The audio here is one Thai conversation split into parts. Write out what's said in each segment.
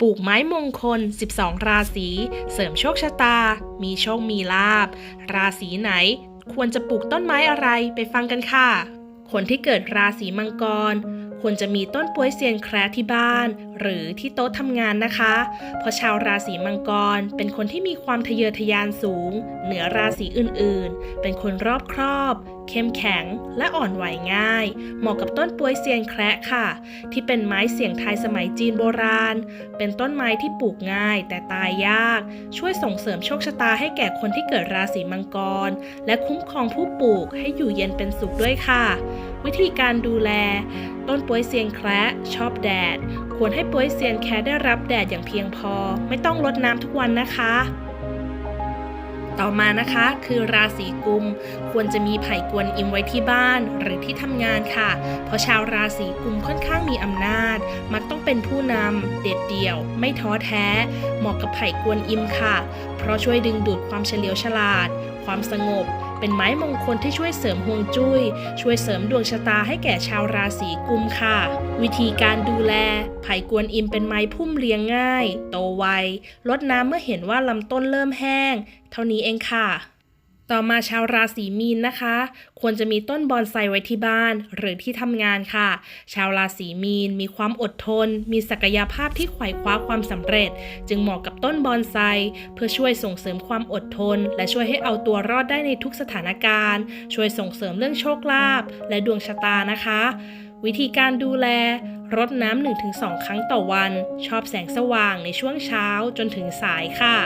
ปลูกไม้มงคล 12 ราศี เสริมโชคชะตา มีโชคมีลาบ ราศีไหน ควรจะปลูกต้นไม้อะไรไปฟังกันค่ะ คนที่เกิดราศีมังกร ควรจะมีต้นป่วยเซียนแคระที่บ้าน หรือที่โต๊ะทำงานนะคะ เพราะชาวราศีมังกรเป็นคนที่มีความทะเยอทะยานสูง เหนือราศีอื่นๆ เป็นคนรอบครอบ เข้มแข็ง และอ่อนไหวง่าย เหมาะกับต้นปวยเซียนแคระค่ะ ที่เป็นไม้เสียงไทายสมัยจีนโบราณ เป็นต้นไม้ที่ปลูกง่าย แต่ตายยาก ช่วยส่งเสริมโชคชะตาให้แก่คนที่เกิดราศีมังกร และคุ้มครองผู้ปลูกให้อยู่เย็นเป็นสุขด้วยค่ะ วิธีการดูแล ต้นปวยเซียนแคระชอบแดด ควรให้ปวยเซียนแคระได้รับแดดอย่างเพียงพอ ไม่ต้องรดน้ำทุกวันนะคะ ต่อมานะคะคือราศีกุม ควรจะมีไผ่กวนอิมไว้ที่บ้านหรือที่ทำงานค่ะ เพราะชาวราศีกุมค่อนข้างมีอำนาจ มักต้องเป็นผู้นำเด็ดเดี่ยว ไม่ท้อแท้ เหมาะกับไผ่กวนอิมค่ะ เพราะช่วยดึงดูดความเฉลียวฉลาด ความสงบ เป็นไม้มงคลที่ช่วยเสริมฮวงจุ้ย ช่วยเสริมดวงชะตาให้แก่ชาวราศีกุมค่ะ วิธีการดูแล ไผ่กวนอิมเป็นไม้พุ่มเลี้ยงง่าย โตไว ลดน้ำเมื่อเห็นว่าลำต้นเริ่มแห้ง เท่านี้เองค่ะ ต่อมาชาวราศีมีนนะคะ ควรจะมีต้นบอนไซไว้ที่บ้านหรือที่ทำงานค่ะ ชาวราศีมีนมีความอดทน มีศักยภาพที่ไขว่คว้าความสำเร็จ จึงเหมาะกับต้นบอนไซ เพื่อช่วยส่งเสริมความอดทน และช่วยให้เอาตัวรอดได้ในทุกสถานการณ์ ช่วยส่งเสริมเรื่องโชคลาภและดวงชะตานะคะ วิธีการดูแลรดน้ำ1-2 ครั้งต่อวัน ชอบแสงสว่างในช่วงเช้าจนถึงสายค่ะ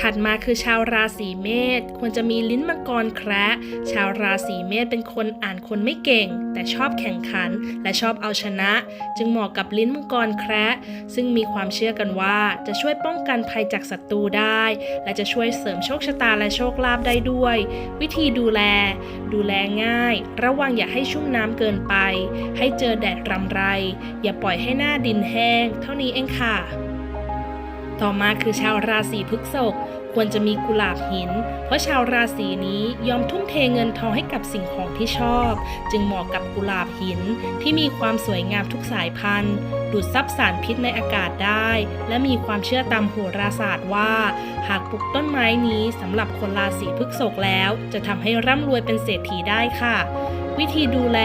ถัดมาคือชาวราศีเมษควรจะมีลิ้นมังกรแคระชาวราศีเมษเป็นคนอ่านคนไม่เก่ง แต่ชอบแข่งขันและชอบเอาชนะ จึงเหมาะกับลิ้นมังกรแคระซึ่งมีความเชื่อกันว่าจะช่วยป้องกันภัยจากศัตรูได้ และจะช่วยเสริมโชคชะตาและโชคลาภได้ด้วย วิธีดูแล ดูแลง่าย ระวังอย่าให้ชุ่มน้ำเกินไป ให้เจอแดดรำไร อย่าปล่อยให้หน้าดินแห้ง เท่านี้เองค่ะ ต่อมาคือชาวราศีพฤษภควรจะมีกุหลาบหิน เพราะชาวราศีนี้ยอมทุ่มเทเงินทองให้กับสิ่งของที่ชอบ จึงเหมาะกับกุหลาบหินที่มีความสวยงามทุกสายพันธุ์ ดูดซับสารพิษในอากาศได้ และมีความเชื่อตามโหราศาสตร์ว่า หากปลูกต้นไม้นี้สำหรับคนราศีพฤษภแล้ว จะทำให้ร่ำรวยเป็นเศรษฐีได้ค่ะวิธีดูแล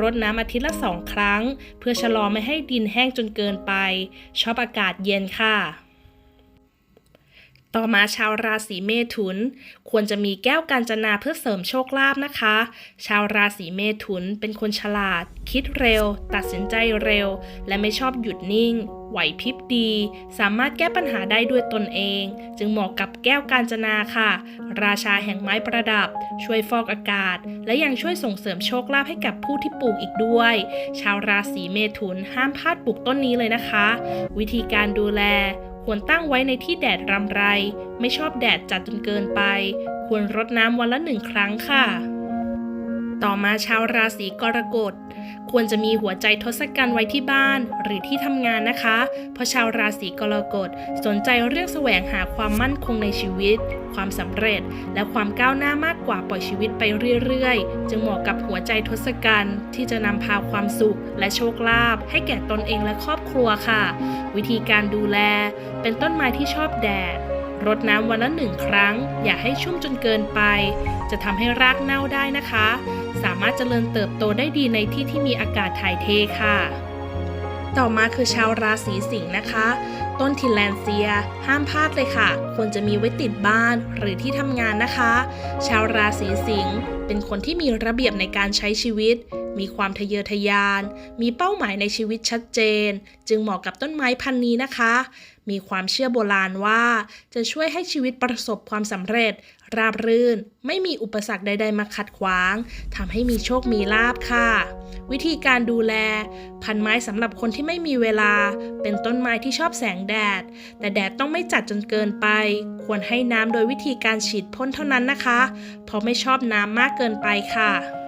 รดน้ำอาทิตย์ละสองครั้ง เพื่อชะลอไม่ให้ดินแห้งจนเกินไป ชอบอากาศเย็นค่ะ ต่อมาชาวราศีเมถุน ควรจะมีแก้วกาญจนาเพื่อเสริมโชคลาภนะคะ ชาวราศีเมถุนเป็นคนฉลาด คิดเร็ว ตัดสินใจเร็ว และไม่ชอบหยุดนิ่ง ไหวพริบดี สามารถแก้ปัญหาได้ด้วยตนเอง จึงเหมาะกับแก้วกาญจนาค่ะ ราชาแห่งไม้ประดับ ช่วยฟอกอากาศ และยังช่วยส่งเสริมโชคลาภให้กับผู้ที่ปลูกอีกด้วย ชาวราศีเมถุนห้ามพลาดปลูกต้นนี้เลยนะคะ วิธีการดูแล ควรตั้งไว้ในที่แดดรำไร ไม่ชอบแดดจัดจนเกินไป ควรรดน้ำวันละหนึ่งครั้งค่ะ ต่อมาชาวราศีกรกฎควรจะมีหัวใจทศกัณฐ์ไว้ที่บ้านหรือที่ทำงานนะคะ เพราะชาวราศีกรกฎสนใจเรื่องแสวงหาความมั่นคงในชีวิต ความสำเร็จ และความก้าวหน้ามากกว่าปล่อยชีวิตไปเรื่อยๆ จึงเหมาะกับหัวใจทศกัณฐ์ที่จะนำพาความสุขและโชคลาภให้แก่ตนเองและครอบครัวค่ะ วิธีการดูแล เป็นต้นไม้ที่ชอบแดดรดน้ำวันละหนึ่งครั้ง อย่าให้ชุ่มจนเกินไป จะทำให้รากเน่าได้นะคะ สามารถเจริญเติบโตได้ดีในที่ที่มีอากาศถ่ายเทค่ะ ต่อมาคือชาวราศีสิงห์นะคะ ต้นทิแลนเซีย ห้ามพลาดเลยค่ะ ควรจะมีไว้ติดบ้านหรือที่ทำงานนะคะ ชาวราศีสิงห์เป็นคนที่มีระเบียบในการใช้ชีวิต มีความทะเยอทะยาน มีเป้าหมายในชีวิตชัดเจน จึงเหมาะกับต้นไม้พันธุ์นี้นะคะ มีความเชื่อโบราณว่า จะช่วยให้ชีวิตประสบความสำเร็จ ราบรื่น ไม่มีอุปสรรคใด ๆ มาขัดขวางทำให้มีโชคมีลาบค่ะ วิธีการดูแล พันไม้สำหรับคนที่ไม่มีเวลา เป็นต้นไม้ที่ชอบแสงแดด แต่แดดต้องไม่จัดจนเกินไป ควรให้น้ำโดยวิธีการฉีดพ่นเท่านั้นนะคะ เพราะไม่ชอบน้ำมากเกินไปค่ะ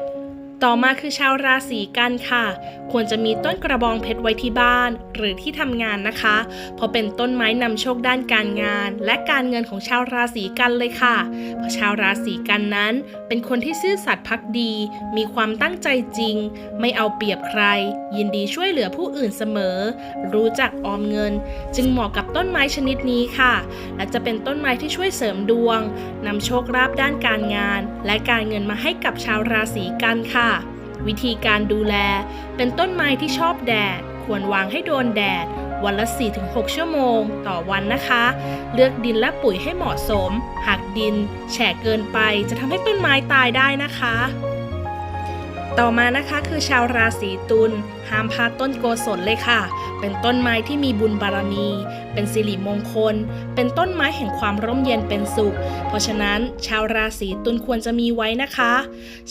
ต่อมาคือชาวราศีกันค่ะ ควรจะมีต้นกระบองเพชรไว้ที่บ้าน หรือที่ทำงานนะคะ เพราะเป็นต้นไม้นำโชคด้านการงาน และการเงินของชาวราศีกันเลยค่ะ เพราะชาวราศีกันนั้น เป็นคนที่ซื่อสัตย์พักดี มีความตั้งใจจริง ไม่เอาเปรียบใคร ยินดีช่วยเหลือผู้อื่นเสมอ รู้จักออมเงิน จึงเหมาะกับต้นไม้ชนิดนี้ค่ะ และจะเป็นต้นไม้ที่ช่วยเสริมดวงนำโชคลาภด้านการงาน และการเงินมาให้กับชาวราศีกันค่ะ วิธีการดูแล เป็นต้นไม้ที่ชอบแดด ควรวางให้โดนแดด วันละ 4-6 ชั่วโมง ต่อวันนะคะ เลือกดินและปุ๋ยให้เหมาะสม หากดิน แฉะเกินไปจะทำให้ต้นไม้ตายได้นะคะ ต่อมานะคะคือชาวราศีตุลห้ามพลาดต้นโกศลเลยค่ะ เป็นต้นไม้ที่มีบุญบารมี เป็นสิริมงคล เป็นต้นไม้แห่งความร่มเย็นเป็นสุข เพราะฉะนั้นชาวราศีตุลควรจะมีไว้นะคะ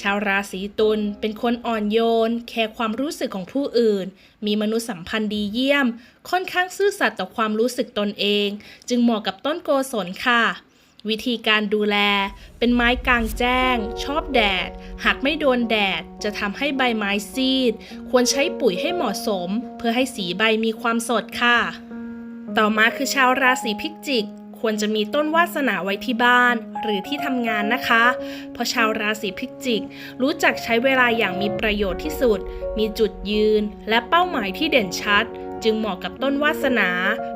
ชาวราศีตุลเป็นคนอ่อนโยน แคร์ความรู้สึกของผู้อื่น มีมนุษยสัมพันธ์ดีเยี่ยม ค่อนข้างซื่อสัตย์ต่อความรู้สึกตนเอง จึงเหมาะกับต้นโกศลค่ะ วิธีการดูแล เป็นไม้กลางแจ้ง ชอบแดด หากไม่โดนแดด จะทำให้ใบไม้ซีด ควรใช้ปุ๋ยให้เหมาะสม เพื่อให้สีใบมีความสดค่ะ ต่อมาคือชาวราศีพิจิกควรจะมีต้นวาสนาไว้ที่บ้าน หรือที่ทำงานนะคะ เพราะชาวราศีพิจิก รู้จักใช้เวลาอย่างมีประโยชน์ที่สุด มีจุดยืน และเป้าหมายที่เด่นชัด จึงเหมาะกับต้นวาสนา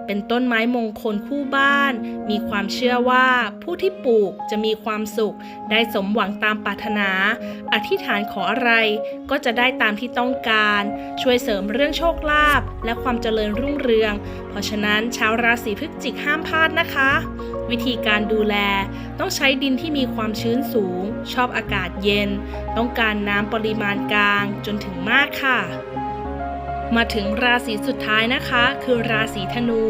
เป็นต้นไม้มงคลคู่บ้าน มีความเชื่อว่าผู้ที่ปลูกจะมีความสุข ได้สมหวังตามปรารถนา อธิษฐานขออะไร ก็จะได้ตามที่ต้องการ ช่วยเสริมเรื่องโชคลาภและความเจริญรุ่งเรือง เพราะฉะนั้นชาวราศีพฤศจิกห้ามพลาดนะคะ วิธีการดูแลต้องใช้ดินที่มีความชื้นสูง ชอบอากาศเย็น ต้องการน้ำปริมาณกลางจนถึงมากค่ะ มาถึงราศีสุดท้ายนะคะ คือราศีธนู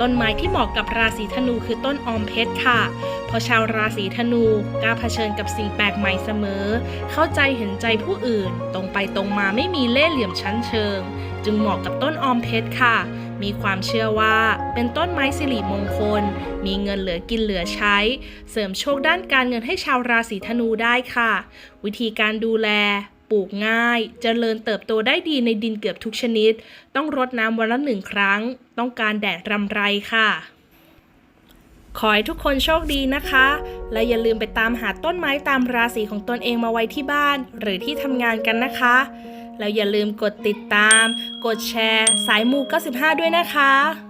ต้นไม้ที่เหมาะกับราศีธนูคือต้นออมเพชรค่ะ เพราะชาวราศีธนูกล้าเผชิญกับสิ่งแปลกใหม่เสมอ เข้าใจเห็นใจผู้อื่น ตรงไปตรงมาไม่มีเล่ห์เหลี่ยมชั้นเชิง จึงเหมาะกับต้นออมเพชรค่ะ มีความเชื่อว่าเป็นต้นไม้สิริมงคล มีเงินเหลือกินเหลือใช้ เสริมโชคด้านการเงินให้ชาวราศีธนูได้ค่ะ วิธีการดูแล ปลูกง่ายเจริญเติบโตได้ดีในดินเกือบทุกชนิด ต้องรดน้ำวันละหนึ่งครั้ง ต้องการแดดรำไรค่ะ ขอให้ทุกคนโชคดีนะคะ และอย่าลืมไปตามหาต้นไม้ตามราศีของตนเองมาไว้ที่บ้าน หรือที่ทำงานกันนะคะ แล้วอย่าลืมกดติดตาม กดแชร์ สายมู95 ด้วยนะคะ